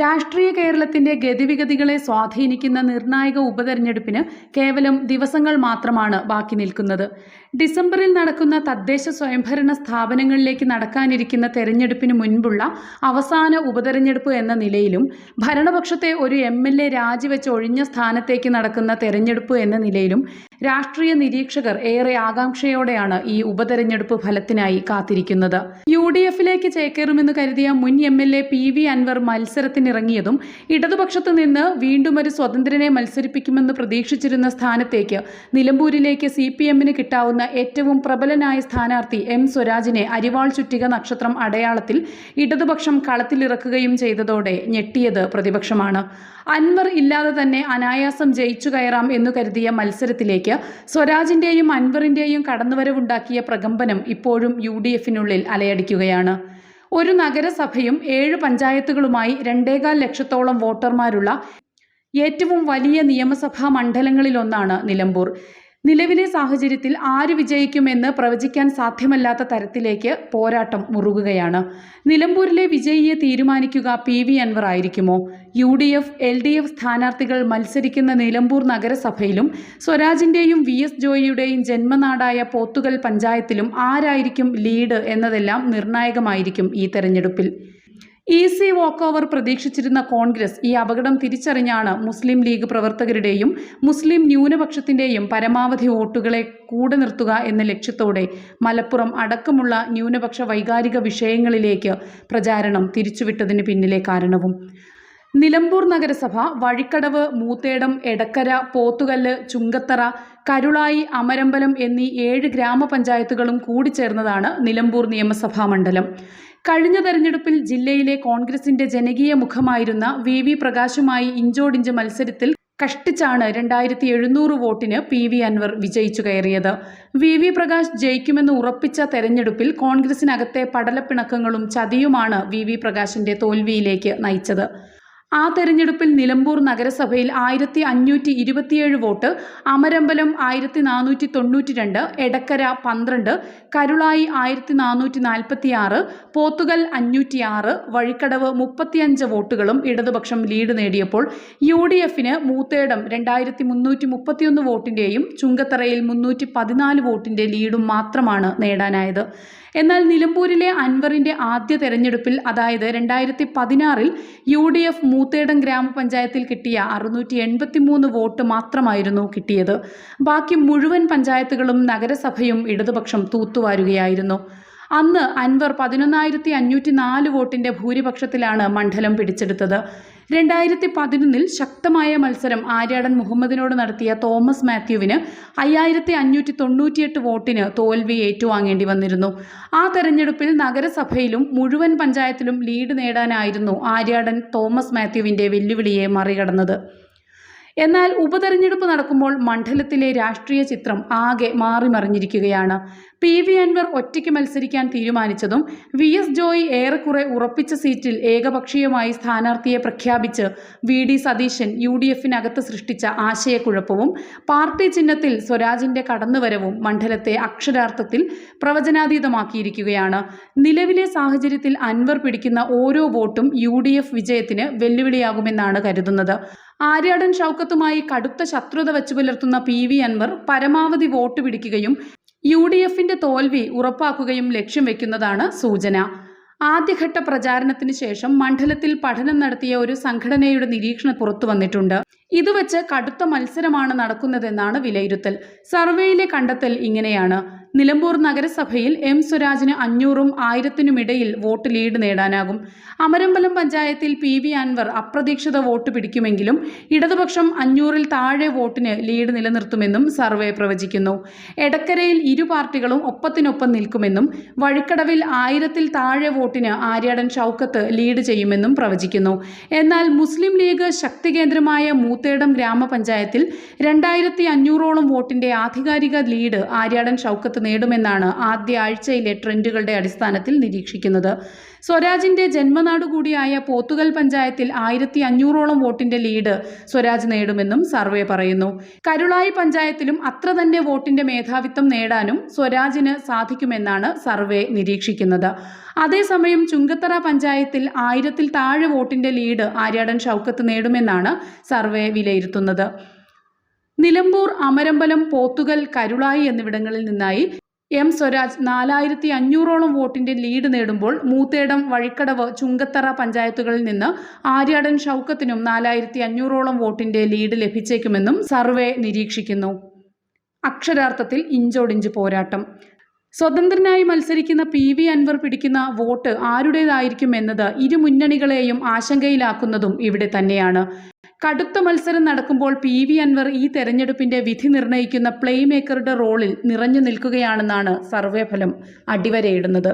രാഷ്ട്രീയ കേരളത്തിന്റെ ഗതിവിഗതികളെ സ്വാധീനിക്കുന്ന നിർണായക ഉപതെരഞ്ഞെടുപ്പിന് കേവലം ദിവസങ്ങൾ മാത്രമാണ് ബാക്കി നിൽക്കുന്നത്. ഡിസംബറിൽ നടക്കുന്ന തദ്ദേശ സ്വയംഭരണ സ്ഥാപനങ്ങളിലേക്ക് നടക്കാനിരിക്കുന്ന തെരഞ്ഞെടുപ്പിന് മുൻപുള്ള അവസാന ഉപതെരഞ്ഞെടുപ്പ് എന്ന നിലയിലും ഭരണപക്ഷത്തെ ഒരു എം എൽ എ രാജിവെച്ച് ഒഴിഞ്ഞ സ്ഥാനത്തേക്ക് നടക്കുന്ന തെരഞ്ഞെടുപ്പ് എന്ന നിലയിലും രാഷ്ട്രീയ നിരീക്ഷകർ ഏറെ ആകാംക്ഷയോടെയാണ് ഈ ഉപതെരഞ്ഞെടുപ്പ് ഫലത്തിനായി കാത്തിരിക്കുന്നത്. യു ഡി എഫിലേക്ക് ചേക്കേറുമെന്ന് കരുതിയ മുൻ M L A P V Anvar മത്സരത്തിനിറങ്ങിയതും ഇടതുപക്ഷത്തു നിന്ന് വീണ്ടും ഒരു സ്വതന്ത്രനെ മത്സരിപ്പിക്കുമെന്ന് പ്രതീക്ഷിച്ചിരുന്ന സ്ഥാനത്തേക്ക് നിലമ്പൂരിലേക്ക് സി പി എമ്മിന് കിട്ടാവുന്ന ഏറ്റവും പ്രബലനായ സ്ഥാനാർത്ഥി എം സ്വരാജിനെ അരിവാൾ ചുറ്റിക നക്ഷത്രം അടയാളത്തിൽ ഇടതുപക്ഷം കളത്തിലിറക്കുകയും ചെയ്തതോടെ ഞെട്ടിയത് പ്രതിപക്ഷമാണ്. അൻവർ ഇല്ലാതെ തന്നെ അനായാസം ജയിച്ചു കയറാം എന്നു കരുതിയ മത്സരത്തിലേക്ക് സ്വരാജിന്റെയും അൻവറിന്റെയും കടന്നുവരവുണ്ടാക്കിയ പ്രകമ്പനം ഇപ്പോഴും യു ഡി എഫിനുള്ളിൽ അലയടിക്കുകയാണ്. ഒരു നഗരസഭയും ഏഴ് പഞ്ചായത്തുകളുമായി രണ്ടേകാൽ ലക്ഷത്തോളം വോട്ടർമാരുള്ള ഏറ്റവും വലിയ നിയമസഭാ മണ്ഡലങ്ങളിലൊന്നാണ് നിലമ്പൂർ. നിലവിലെ സാഹചര്യത്തിൽ ആര് വിജയിക്കുമെന്ന് പ്രവചിക്കാൻ സാധ്യമല്ലാത്ത തരത്തിലേക്ക് പോരാട്ടം മുറുകുകയാണ്. നിലമ്പൂരിലെ വിജയിയെ തീരുമാനിക്കുക പി വി അൻവർ ആയിരിക്കുമോ? U D F L D F സ്ഥാനാർത്ഥികൾ മത്സരിക്കുന്ന നിലമ്പൂർ നഗരസഭയിലും സ്വരാജിന്റെയും വി എസ് ജോയിയുടെയും ജന്മനാടായ പോത്തുകൽ പഞ്ചായത്തിലും ആരായിരിക്കും ലീഡ് എന്നതെല്ലാം നിർണായകമായിരിക്കും ഈ തെരഞ്ഞെടുപ്പിൽ. ഈസി വാക്ക് ഓവർ പ്രതീക്ഷിച്ചിരുന്ന കോൺഗ്രസ് ഈ അപകടം തിരിച്ചറിഞ്ഞാണ് മുസ്ലിം ലീഗ് പ്രവർത്തകരുടെയും മുസ്ലിം ന്യൂനപക്ഷത്തിന്റെയും പരമാവധി വോട്ടുകളെ കൂടെ നിർത്തുക എന്ന ലക്ഷ്യത്തോടെ മലപ്പുറം അടക്കമുള്ള ന്യൂനപക്ഷ വൈകാരിക വിഷയങ്ങളിലേക്ക് പ്രചാരണം തിരിച്ചുവിട്ടതിന് പിന്നിലെ കാരണവും. നിലമ്പൂർ നഗരസഭ വഴിക്കടവ് മൂത്തേടം എടക്കര പോത്തുകല്ല് ചുങ്കത്തറ കരുളായി അമരമ്പലം എന്നീ ഏഴ് ഗ്രാമപഞ്ചായത്തുകളും കൂടിച്ചേർന്നതാണ് നിലമ്പൂർ നിയമസഭാ മണ്ഡലം. കഴിഞ്ഞ തെരഞ്ഞെടുപ്പിൽ ജില്ലയിലെ കോൺഗ്രസിന്റെ ജനകീയ മുഖമായിരുന്ന വി വി പ്രകാശുമായി ഇഞ്ചോടിഞ്ച് മത്സരത്തിൽ കഷ്ടിച്ചാണ് രണ്ടായിരത്തി എഴുന്നൂറ് വോട്ടിന് പി വി അൻവർ വിജയിച്ചു കയറിയത്. വി വി പ്രകാശ് ജയിക്കുമെന്ന് ഉറപ്പിച്ച തെരഞ്ഞെടുപ്പിൽ കോൺഗ്രസിനകത്തെ പടലപ്പിണക്കങ്ങളും ചതിയുമാണ് വി വി പ്രകാശിന്റെ തോൽവിയിലേക്ക് നയിച്ചത്. ആ തെരഞ്ഞെടുപ്പിൽ നിലമ്പൂർ നഗരസഭയിൽ ആയിരത്തി അഞ്ഞൂറ്റി ഇരുപത്തിയേഴ് വോട്ട് അമരമ്പലം ആയിരത്തി നാനൂറ്റി തൊണ്ണൂറ്റി രണ്ട് എടക്കര പന്ത്രണ്ട് കരുളായി ആയിരത്തി നാനൂറ്റി നാൽപ്പത്തി ആറ് പോത്തുകൽ അഞ്ഞൂറ്റി ആറ് വഴിക്കടവ് മുപ്പത്തിയഞ്ച് വോട്ടുകളും ഇടതുപക്ഷം ലീഡ് നേടിയപ്പോൾ യു ഡി എഫിന് മൂത്തേടം രണ്ടായിരത്തി മുന്നൂറ്റി മുപ്പത്തിയൊന്ന് വോട്ടിന്റെയും ചുങ്കത്തറയിൽ മുന്നൂറ്റി പതിനാല് വോട്ടിന്റെ ലീഡും മാത്രമാണ് നേടാനായത്. എന്നാൽ നിലമ്പൂരിലെ അൻവറിന്റെ ആദ്യ തെരഞ്ഞെടുപ്പിൽ അതായത് രണ്ടായിരത്തി പതിനാറിൽ യു ഡി എഫ് മൂത്തേടം ഗ്രാമപഞ്ചായത്തിൽ കിട്ടിയ അറുന്നൂറ്റി എൺപത്തി മൂന്ന് വോട്ട് മാത്രമായിരുന്നു കിട്ടിയത്. ബാക്കി മുഴുവൻ പഞ്ചായത്തുകളും നഗരസഭയും ഇടതുപക്ഷം തൂത്തുവാരുകയായിരുന്നു. അന്ന് അൻവർ പതിനൊന്നായിരത്തി അഞ്ഞൂറ്റി നാല് വോട്ടിന്റെ ഭൂരിപക്ഷത്തിലാണ് മണ്ഡലം പിടിച്ചെടുത്തത്. രണ്ടായിരത്തി പതിനൊന്നിൽ ശക്തമായ മത്സരം ആര്യാടൻ മുഹമ്മദിനോട് നടത്തിയ തോമസ് മാത്യുവിന് അയ്യായിരത്തി അഞ്ഞൂറ്റി തൊണ്ണൂറ്റിയെട്ട് വോട്ടിന് തോൽവി ഏറ്റുവാങ്ങേണ്ടി വന്നിരുന്നു. ആ തെരഞ്ഞെടുപ്പിൽ നഗരസഭയിലും മുഴുവൻ പഞ്ചായത്തിലും ലീഡ് നേടാനായിരുന്നു ആര്യാടൻ തോമസ് മാത്യുവിന്റെ വെല്ലുവിളിയെ മറികടന്നത്. എന്നാൽ ഉപതെരഞ്ഞെടുപ്പ് നടക്കുമ്പോൾ മണ്ഡലത്തിലെ രാഷ്ട്രീയ ചിത്രം ആകെ മാറിമറിഞ്ഞിരിക്കുകയാണ്. പി വി അൻവർ ഒറ്റയ്ക്ക് മത്സരിക്കാൻ തീരുമാനിച്ചതും വി എസ് ജോയി ഏറെക്കുറെ ഉറപ്പിച്ച സീറ്റിൽ ഏകപക്ഷീയമായി സ്ഥാനാർത്ഥിയെ പ്രഖ്യാപിച്ച് V D Satheesan U D എഫിനകത്ത് സൃഷ്ടിച്ച ആശയക്കുഴപ്പവും പാർട്ടി ചിഹ്നത്തിൽ സ്വരാജിന്റെ കടന്നുവരവും മണ്ഡലത്തെ അക്ഷരാർത്ഥത്തിൽ പ്രവചനാതീതമാക്കിയിരിക്കുകയാണ്. നിലവിലെ സാഹചര്യത്തിൽ അൻവർ പിടിക്കുന്ന ഓരോ വോട്ടും യു ഡി എഫ് വിജയത്തിന് വെല്ലുവിളിയാകുമെന്നാണ് കരുതുന്നത്. ആര്യാടൻ ഷൗക്കത്തുമായി കടുത്ത ശത്രുത വെച്ചു പുലർത്തുന്ന പി വി അൻവർ പരമാവധി വോട്ട് പിടിക്കുകയും യു ഡി എഫിന്റെ തോൽവി ഉറപ്പാക്കുകയും ലക്ഷ്യം വെക്കുന്നതാണ് സൂചന. ആദ്യഘട്ട പ്രചാരണത്തിന് ശേഷം മണ്ഡലത്തിൽ പഠനം നടത്തിയ ഒരു സംഘടനയുടെ നിരീക്ഷണം പുറത്തു വന്നിട്ടുണ്ട്. ഇത് വെച്ച് കടുത്ത മത്സരമാണ് നടക്കുന്നതെന്നാണ് വിലയിരുത്തൽ. സർവേയിലെ കണ്ടെത്തൽ ഇങ്ങനെയാണ്. നിലമ്പൂർ നഗരസഭയിൽ എം സ്വരാജിന് അഞ്ഞൂറും ആയിരത്തിനുമിടയിൽ വോട്ട് ലീഡ് നേടാനാകും. അമരമ്പലം പഞ്ചായത്തിൽ പി വി അൻവർ അപ്രതീക്ഷിത വോട്ട് പിടിക്കുമെങ്കിലും ഇടതുപക്ഷം അഞ്ഞൂറിൽ താഴെ വോട്ടിന് ലീഡ് നിലനിർത്തുമെന്നും സർവേ പ്രവചിക്കുന്നു. എടക്കരയിൽ ഇരു പാർട്ടികളും ഒപ്പത്തിനൊപ്പം നിൽക്കുമെന്നും വഴിക്കടവിൽ ആയിരത്തിൽ താഴെ വോട്ടിന് ആര്യാടൻ ഷൗക്കത്ത് ലീഡ് ചെയ്യുമെന്നും പ്രവചിക്കുന്നു. എന്നാൽ മുസ്ലിം ലീഗ് ശക്തി കേന്ദ്രമായ മൂത്തേടം ഗ്രാമപഞ്ചായത്തിൽ രണ്ടായിരത്തി അഞ്ഞൂറോളം വോട്ടിന്റെ ആധികാരിക ലീഡ് ആര്യാടൻ ഷൗക്കത്ത് നേടുമെന്നാണ് ആദ്യ ആഴ്ചയിലെ ട്രെൻഡുകളുടെ അടിസ്ഥാനത്തിൽ നിരീക്ഷിക്കുന്നത്. സ്വരാജിന്റെ ജന്മനാട് കൂടിയായ പോത്തുകൽ പഞ്ചായത്തിൽ ആയിരത്തി അഞ്ഞൂറോളം വോട്ടിന്റെ ലീഡ് സ്വരാജ് നേടുമെന്നും സർവേ പറയുന്നു. കരുളായി പഞ്ചായത്തിലും അത്ര തന്നെ വോട്ടിന്റെ മേധാവിത്വം നേടാനും സ്വരാജിന് സാധിക്കുമെന്നാണ് സർവേ നിരീക്ഷിക്കുന്നത്. അതേസമയം ചുങ്കത്തറ പഞ്ചായത്തിൽ ആയിരത്തിൽ താഴെ വോട്ടിന്റെ ലീഡ് ആര്യാടൻ ഷൗക്കത്ത് നേടുമെന്നാണ് സർവേ വിലയിരുത്തുന്നത്. നിലമ്പൂർ അമരമ്പലം പോത്തുകൽ കരുളായി എന്നിവിടങ്ങളിൽ നിന്നായി എം സ്വരാജ് നാലായിരത്തി അഞ്ഞൂറോളം വോട്ടിന്റെ ലീഡ് നേടുമ്പോൾ മൂത്തേടം വഴിക്കടവ് ചുങ്കത്തറ പഞ്ചായത്തുകളിൽ നിന്ന് ആര്യാടൻ ഷൗക്കത്തിനും നാലായിരത്തി അഞ്ഞൂറോളം വോട്ടിന്റെ ലീഡ് ലഭിച്ചേക്കുമെന്നും സർവേ നിരീക്ഷിക്കുന്നു. അക്ഷരാർത്ഥത്തിൽ ഇഞ്ചോടിഞ്ച് പോരാട്ടം. സ്വതന്ത്രനായി മത്സരിക്കുന്ന പി വി അൻവർ പിടിക്കുന്ന വോട്ട് ആരുടേതായിരിക്കും എന്നത് ഇരു മുന്നണികളെയും ആശങ്കയിലാക്കുന്നതും ഇവിടെ തന്നെയാണ്. കടുത്ത മത്സരം നടക്കുമ്പോൾ പി വി അൻവർ ഈ തെരഞ്ഞെടുപ്പിന്റെ വിധി നിർണയിക്കുന്ന പ്ലേമേക്കറുടെ റോളിൽ നിറഞ്ഞു നിൽക്കുകയാണെന്നാണ് സർവേ ഫലം അടിവരയിടുന്നത്.